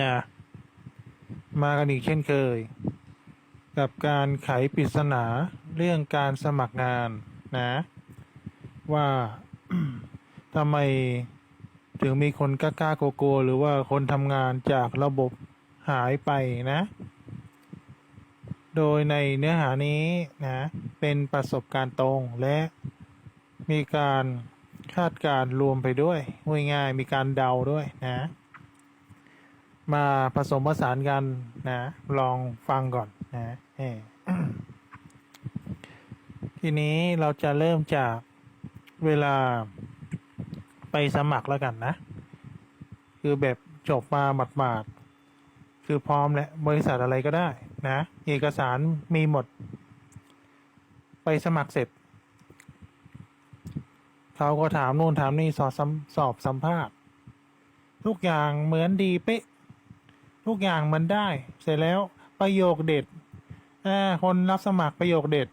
นะมากันอีกเช่นเคย กับการไขปริศนาเรื่องการสมัครงานนะ ว่าทำไมถึงมีคนกล้าๆโกๆหรือว่าคนทำงานจากระบบหายไปนะ โดยในเนื้อหานี้นะ เป็นประสบการณ์ตรงและมีการคาดการณ์รวมไปด้วยง่ายๆมีการเดาด้วยนะ มาผสมผสานกันนะ ลองฟังก่อนนะทีนี้เราจะเริ่มจากเวลาไปสมัครแล้วกันนะ คือแบบจบมาหมาดๆคือพร้อมแล้วบริษัทอะไรก็ได้นะ เอกสารมีหมด ไปสมัครเสร็จเขาก็ถามนู่นถามนี่สอบสัมสอบสัมภาษณ์ ทุกอย่างเหมือนดีเป๊ะ ทุกอย่างมันได้ เสร็จแล้วประโยคเด็ดอ่คนรับสมัครประโยคเด็ด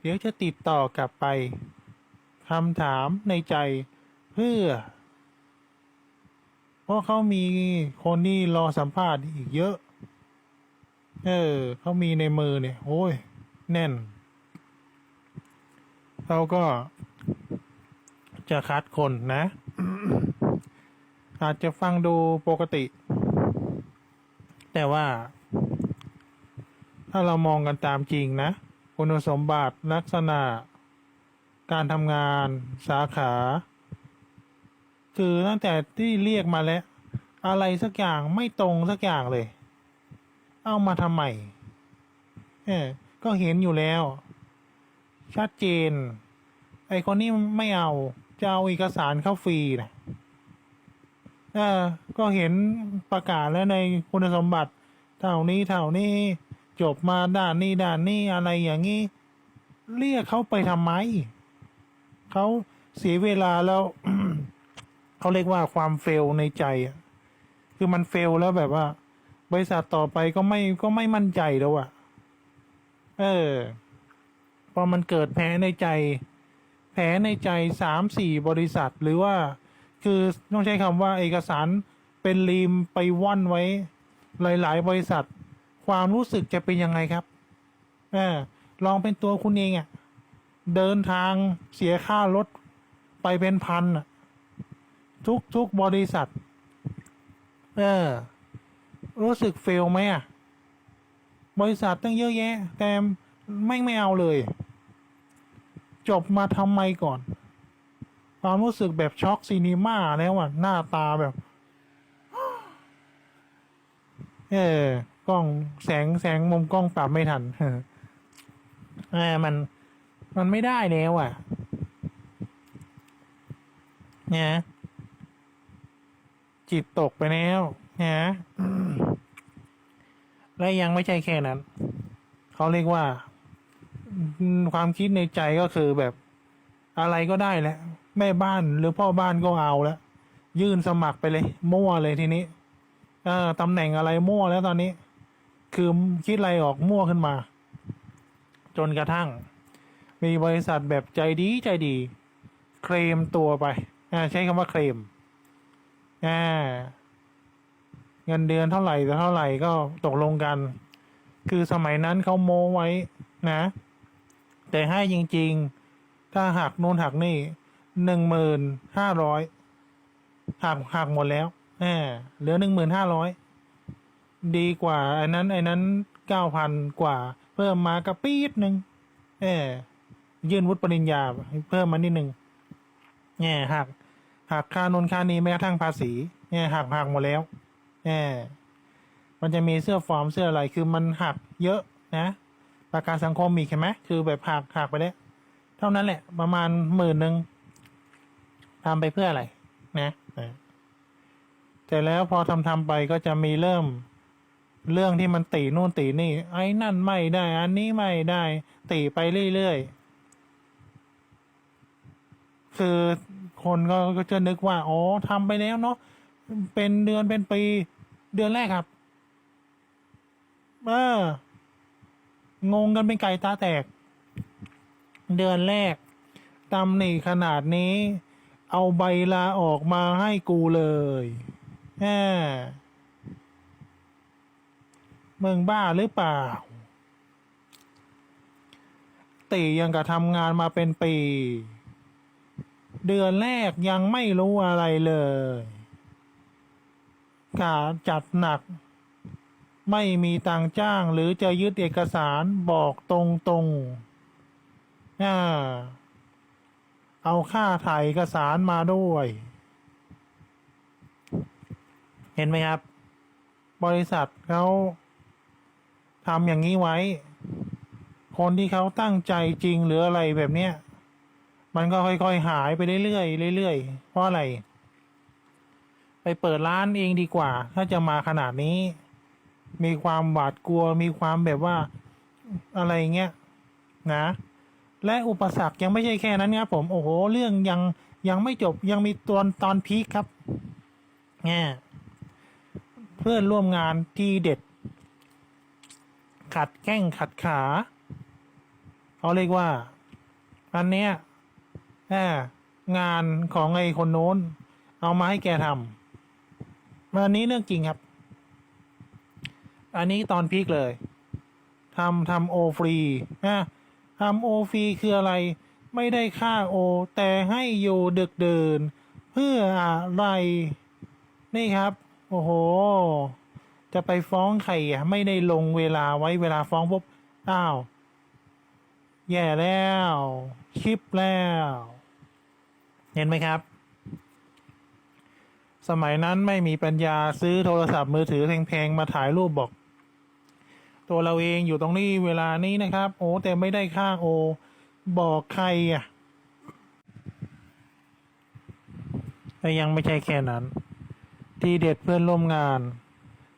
เดี๋ยวจะติดต่อกลับไปคำถามในใจเพื่อ เพราะเขามีคนที่รอสัมภาษณ์อีกเยอะ เออเขามีในมือเนี่ยโอ้ย แน่นเขาก็จะคัดคนนะ อาจจะฟังดูปกติ แต่ว่า ถ้าเรามองกันตามจริงนะ คุณสมบัติลักษณะ การทำงานสาขา คือตั้งแต่ที่เรียกมาแล้ว อะไรสักอย่างไม่ตรงสักอย่างเลย เอามาทำไมเออก็เห็นอยู่แล้ว ชัดเจน ไอคนนี้ไม่เอา จะเอาเอกสารเข้าฟรีนะ ออก็เห็นประกาศแล้วในคุณสมบัติ เท่านี้เท่านี้ จบมาด้านนี้ด้านนี้อะไรอย่างนี้ เรียกเขาไปทำไม เขาเสียเวลาแล้วเขาเรียกว่าความเฟลในใจอะคือมันเฟลแล้วแบบว่า บริษัทต่อไปก็ไม่ก็ไม่มั่นใจแล้วอะเออ พอมันเกิดแผลในใจ แผลในใจสามสี่บริษัทหรือว่า คือต้องใช้คำว่าเอกสารเป็นรีมไปว่อนไว้ หลาย ๆ บริษัท ความรู้สึกจะเป็นยังไงครับอลองเป็นตัวคุณเองอะ่ะ เดินทางเสียค่ารถไปเป็นพันทุกทุกบริษัท เออ รู้สึกเฟลไหมอะ บริษัทตั้งเยอะแยะ แต่ไม่ไม่เอาเลย จบมาทำไมก่อน ความรู้สึกแบบช็อกซีนีมาแล้วอะ หน้าตาแบบ เออกล้องแสงแสงมุมกล้องปรับไม่ทันเออเออมัน มันไม่ได้แล้วอะ เนี่ยจิตตกไปแล้วเนี่ยและยังไม่ใช่แค่นั้น เขาเรียกว่า ความคิดในใจก็คือแบบอะไรก็ได้แหละ แม่บ้านหรือพ่อบ้านก็เอาแล้วยื่นสมัครไปเลย มั่วเลยทีนี้เออตำแหน่งอะไรมั่วแล้วตอนนี้ คือคิดอะไรออกมั่วขึ้นมา จนกระทั่ง มีบริษัทแบบใจดีใจดี เคลมตัวไปอใช้คำว่าเคลมอาเงินเดือนเท่าไหร่เท่าไหร่ก็ตกลงกัน คือสมัยนั้นเขาโม้ไว้นะ แต่ให้จริง ๆ ถ้าหักโน่นหักนี่ หนึ่งหมื่นห้าร้อยหักหักหมดแล้วอ่าเหลือหนึ่งหมื่นห้าร้อยดีกว่าอันนั้นไอ้นั้นเก้าพันกว่า เพิ่มมากระปีดหนึ่งเออยื่นวุฒิปริญญาเพิ่มมานิดหนึ่งเนี่หักหักค่านนค่านี้แม้กระทั่งภาษีเนี่หักหักหมดแล้วเออมันจะมีเสื้อฟอร์มเสื้ออะไรคือมันหักเยอะนะประกันสังคมมีใช่ไหมคือแบบหักหักไปแล้วเท่านั้นแหละ ประมาณหมื่นหนึ่ง ทำไปเพื่ออะไร นะเออแต่แล้วพอทำทำไปก็จะมีเริ่ม เรื่องที่มันตีนู่นตีนี่ ไอ้นั่นไม่ได้ อันนี้ไม่ได้ ตีไปเรื่อยๆคือคนก็ก็จะนึกว่าอ๋อทำไปแล้วเนาะเป็นเดือนเป็นปี เดือนแรกครับ เอองงกันเป็นไก่ตาแตก เดือนแรกตำหนิขนาดนี้ เอาใบลาออกมาให้กูเลยแหมมึงบ้าหรือเปล่า ตียังกะทำงานมาเป็นปี เดือนแรกยังไม่รู้อะไรเลยกาจัดหนัก ไม่มีตังจ้างหรือจะยึดเอกสารบอกตรงๆอ่า เอาค่าถ่ายเอกสารมาด้วย เห็นไหมครับ บริษัทเขาทำอย่างนี้ไว้ คนที่เขาตั้งใจจริงหรืออะไรแบบเนี้ย มันก็ค่อยๆหายไปเรื่อยๆเรื่อยๆเพราะอะไร ไปเปิดร้านเองดีกว่า ถ้าจะมาขนาดนี้ มีความหวาดกลัวมีความแบบว่าอะไรเงี้ยนะ และอุปสรรคยังไม่ใช่แค่นั้นครับผมโอ้โห เรื่องยังยังไม่จบยังมีตอนตอนพีคครับแง่เพื่อนร่วมงานที่เด็ด ขัดแข้งขัดขาเขาเรียกว่า อันเนี้ยแหมงานของไอ้คนโน้น เอามาให้แกทำอันนี้เรื่องจริงครับ อันนี้ตอนพีคเลยทำทำโอฟรีนะ ทำโอฟรีคืออะไร ไม่ได้ค่าโอ แต่ให้อยู่ดึกเดิน เพื่ออะไร นี่ครับ โอ้โห จะไปฟ้องใครอะไม่ได้ลงเวลาไว้เวลาฟ้องปุ๊บอ้าว แย่แล้ว คลิปแล้ว เห็นไหมครับ สมัยนั้นไม่มีปัญญาซื้อโทรศัพท์มือถือแพงๆ มาถ่ายรูปบอก ตัวเราเองอยู่ตรงนี้เวลานี้นะครับ โอ้แต่ไม่ได้ค่าโอ บอกใครอะแต่ยังไม่ใช่แค่นั้น ทีเด็ดเพื่อนร่วมงาน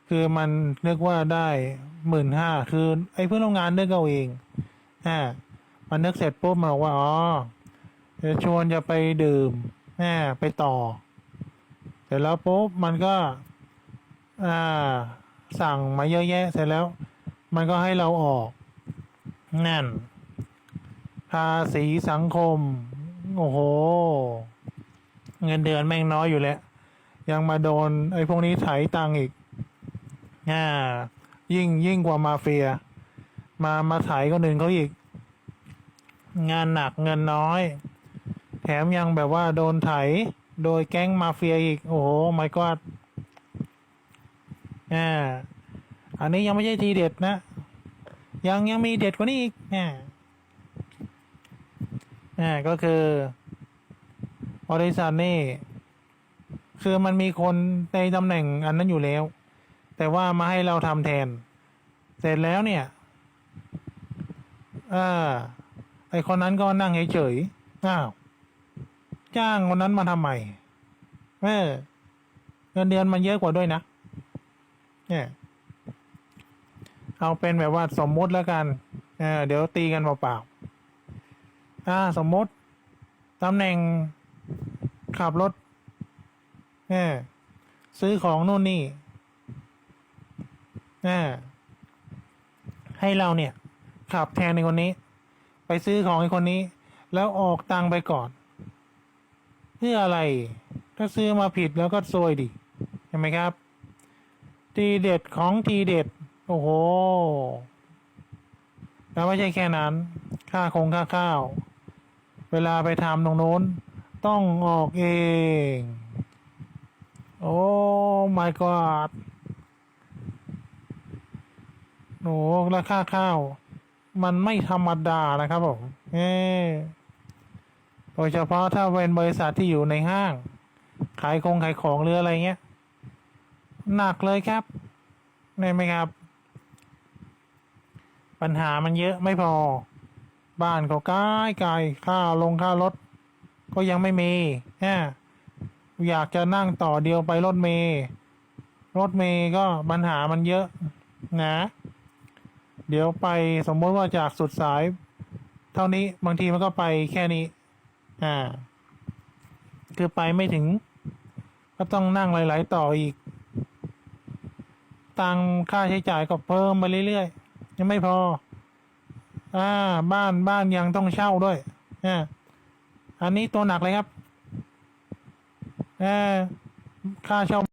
คือมันนึกว่าได้หมื่นห้าคือไอ้เพื่อนร่วมงานนึกเอาเองอ่ามันนึกเสร็จปุ๊บมันบอกว่าอ๋อจะชวนจะไปดื่มแม่ไปต่อ เสร็จแล้วปุ๊บมันก็ อ่า สั่งมาเยอะแยะเสร็จแล้ว มันก็ให้เราออกนั่นภาษีสังคม โอ้โห เงินเดือนแม่งน้อยอยู่แล้ว ยังมาโดน ไอ้พวกนี้ไถตังอีกอ่ายิ่งยิ่งกว่ามาเฟีย มามาไถคนอื่นเขาอีก งานหนักเงินน้อย แถมยังแบบว่าโดนไถ โดยแก๊งมาเฟียอีก โอ้โหไม่กอดอ่า อันนี้ยังไม่ใช่ทีเด็ดนะ ยังยังมีเด็ดกว่านี้อีกอ่าอ่ก็คือบริษัทนี่คือมันมีคนในตำแหน่งอันนั้นอยู่แล้ว แต่ว่ามาให้เราทำแทน เสร็จแล้วเนี่ยอ่าไอคนนั้นก็นั่งเฉยๆอ้าวจ้างคนนั้นมาทำไมเออเงินเดือนมันเยอะกว่าด้วยนะเนี่ย เอาเป็นแบบว่าสมมุติแล้วกันเเดี๋ยวตีกันเปล่าๆอ่า สมมุติตำแหน่งขับรถเออซื้อของนู่นนี่เออให้เราเนี่ย ขับแทนในคนนี้ ไปซื้อของไอ้คนนี้ แล้วออกตังไปก่อน เพื่ออะไร ถ้าซื้อมาผิดแล้วก็ซวยดิเห็นไหมครับ ทีเด็ดของทีเด็ด โอ้โห แล้วไม่ใช่แค่นั้น ค่าคงค่าข้าว เวลาไปทำตรงโน้น ต้องออกเอง โอ้ my god โอ้ราคาข้าว มันไม่ธรรมดานะครับผมเอโดยเฉพาะถ้าเป็นบริษัทที่อยู่ในห้าง ขายคงขายของหรืออะไรเงี้ย หนักเลยครับเห็นไหมครับ ปัญหามันเยอะไม่พอ บ้านก็ใกล้ไกลค่าลงค่ารถ ก็ยังไม่มีแฮอยากจะนั่งต่อเดียวไปรถเมย์รถเมย์ก็ปัญหามันเยอะนะ เดี๋ยวไปสมมติว่าจากสุดสาย เท่านี้บางทีมันก็ไปแค่นี้ อ่า คือไปไม่ถึง ก็ต้องนั่งหลาย ๆ ต่ออีก ตังค่าใช้จ่ายก็เพิ่มไปเรื่อย ๆ ยังไม่พอ อ่า บ้านบ้านยังต้องเช่าด้วยอ่าอันนี้ตัวหนักเลยครับอ่าค่าเช่า